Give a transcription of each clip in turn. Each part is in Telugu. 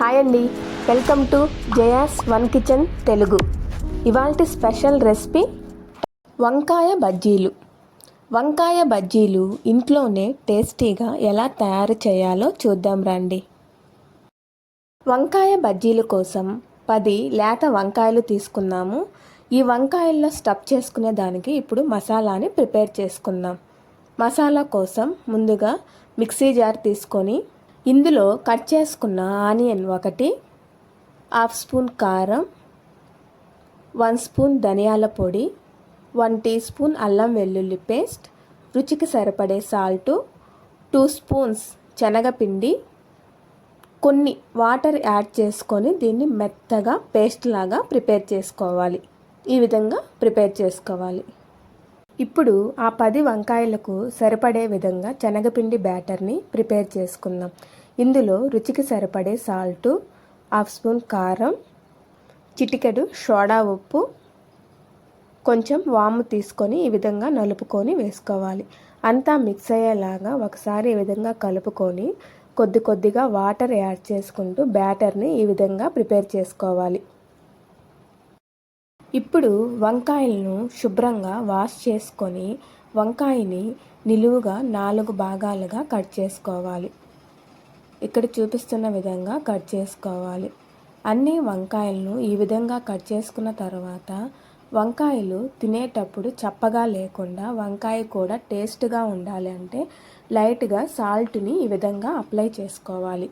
హాయ్ అండి. Welcome to Jaya's one kitchen Telugu. ఇవాళ స్పెషల్ రెసిపీ వంకాయ బజ్జీలు. వంకాయ బజ్జీలు ఇంట్లోనే టేస్టీగా ఎలా తయారు చేయాలో చూద్దాం రండి. వంకాయ బజ్జీల కోసం పది లేత వంకాయలు తీసుకున్నాము. ఈ వంకాయల్లో స్టఫ్ చేసుకునే దానికి ఇప్పుడు మసాలాని ప్రిపేర్ చేసుకుందాం. మసాలా కోసం ముందుగా మిక్సీ జార్ తీసుకొని ఇందులో కట్ చేసుకున్న ఆనియన్ ఒకటి హాఫ్ స్పూన్ కారం వన్ స్పూన్ ధనియాల పొడి వన్ టీ స్పూన్ అల్లం వెల్లుల్లి పేస్ట్ రుచికి సరిపడే సాల్టు టూ స్పూన్స్ శనగపిండి కొన్ని వాటర్ యాడ్ చేసుకొని దీన్ని మెత్తగా పేస్ట్ లాగా ప్రిపేర్ చేసుకోవాలి. ఈ విధంగా ప్రిపేర్ చేసుకోవాలి. ఇప్పుడు ఆ పది వంకాయలకు సరిపడే విధంగా శనగపిండి బ్యాటర్ని ప్రిపేర్ చేసుకుందాం. ఇందులో రుచికి సరిపడే సాల్టు హాఫ్ స్పూన్ కారం చిటికెడు సోడా ఉప్పు కొంచెం వాము తీసుకొని ఈ విధంగా నలుపుకొని వేసుకోవాలి. అంతా మిక్స్ అయ్యేలాగా ఒకసారి ఈ విధంగా కలుపుకొని కొద్ది కొద్దిగా వాటర్ యాడ్ చేసుకుంటూ బ్యాటర్ని ఈ విధంగా ప్రిపేర్ చేసుకోవాలి. ఇప్పుడు వంకాయలను శుభ్రంగా వాష్ చేసుకొని వంకాయని నిలువుగా నాలుగు భాగాలుగా కట్ చేసుకోవాలి. ఇక్కడ చూపిస్తున్న విధంగా కట్ చేసుకోవాలి. అన్ని వంకాయలను ఈ విధంగా కట్ చేసుకున్న తర్వాత వంకాయలు తినేటప్పుడు చప్పగా లేకుండా వంకాయ కూడా టేస్ట్గా ఉండాలి అంటే లైట్గా సాల్ట్ని ఈ విధంగా అప్లై చేసుకోవాలి.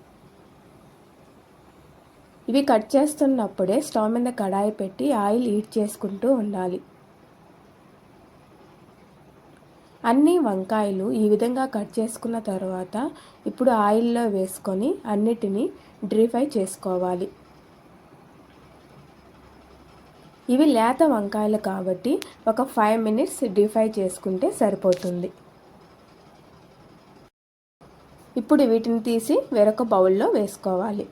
ఇవి కట్ చేస్తున్నప్పుడే స్టవ్ మీద కడాయి పెట్టి ఆయిల్ హీట్ చేసుకుంటూ ఉండాలి. అన్ని వంకాయలు ఈ విధంగా కట్ చేసుకున్న తర్వాత ఇప్పుడు ఆయిల్లో వేసుకొని అన్నిటినీ డ్రీ ఫ్రై చేసుకోవాలి. ఇవి లేత వంకాయలు కాబట్టి ఒక ఫైవ్ మినిట్స్ డీప్ ఫ్రై చేసుకుంటే సరిపోతుంది. ఇప్పుడు వీటిని తీసి వేరొక బౌల్లో వేసుకోవాలి.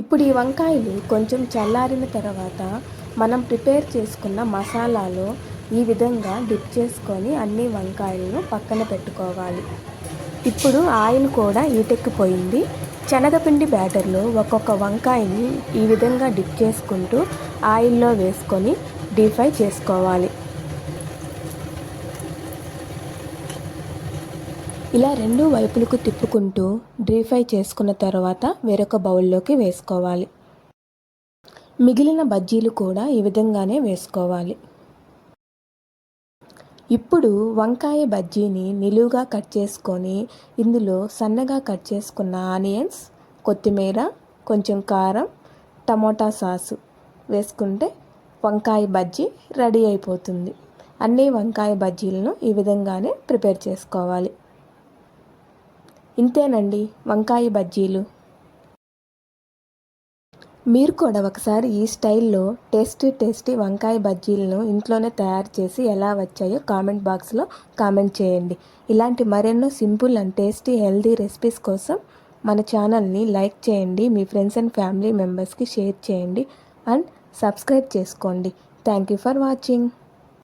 ఇప్పుడు ఈ వంకాయలు కొంచెం చల్లారిన తర్వాత మనం ప్రిపేర్ చేసుకున్న మసాలాలో ఈ విధంగా డిప్ చేసుకొని అన్ని వంకాయలను పక్కన పెట్టుకోవాలి. ఇప్పుడు ఆయిల్ కూడా ఈటెక్కిపోయింది శనగపిండి బ్యాటర్లో ఒక్కొక్క వంకాయని ఈ విధంగా డిప్ చేసుకుంటూ ఆయిల్లో వేసుకొని డీప్ ఫ్రై చేసుకోవాలి. ఇలా రెండు వైపులకు తిప్పుకుంటూ డ్రీ ఫ్రై చేసుకున్న తర్వాత వేరొక బౌల్లోకి వేసుకోవాలి. మిగిలిన బజ్జీలు కూడా ఈ విధంగానే వేసుకోవాలి. ఇప్పుడు వంకాయ బజ్జీని నిలువుగా కట్ చేసుకొని ఇందులో సన్నగా కట్ చేసుకున్న ఆనియన్స్ కొత్తిమీర కొంచెం కారం టమోటా సాసు వేసుకుంటే వంకాయ బజ్జీ రెడీ అయిపోతుంది. అన్ని వంకాయ బజ్జీలను ఈ విధంగానే ప్రిపేర్ చేసుకోవాలి. ఇంతేనండి వంకాయ బజ్జీలు. మీరు కూడా ఒకసారి ఈ స్టైల్లో టేస్టీ టేస్టీ వంకాయ బజ్జీలను ఇంట్లోనే తయారు చేసి ఎలా వచ్చాయో కామెంట్ బాక్స్లో కామెంట్ చేయండి. ఇలాంటి మరెన్నో simple and tasty healthy recipes కోసం మన ఛానల్ని లైక్ చేయండి మీ ఫ్రెండ్స్ అండ్ ఫ్యామిలీ మెంబర్స్కి షేర్ చేయండి అండ్ సబ్స్క్రైబ్ చేసుకోండి. Thank you for watching.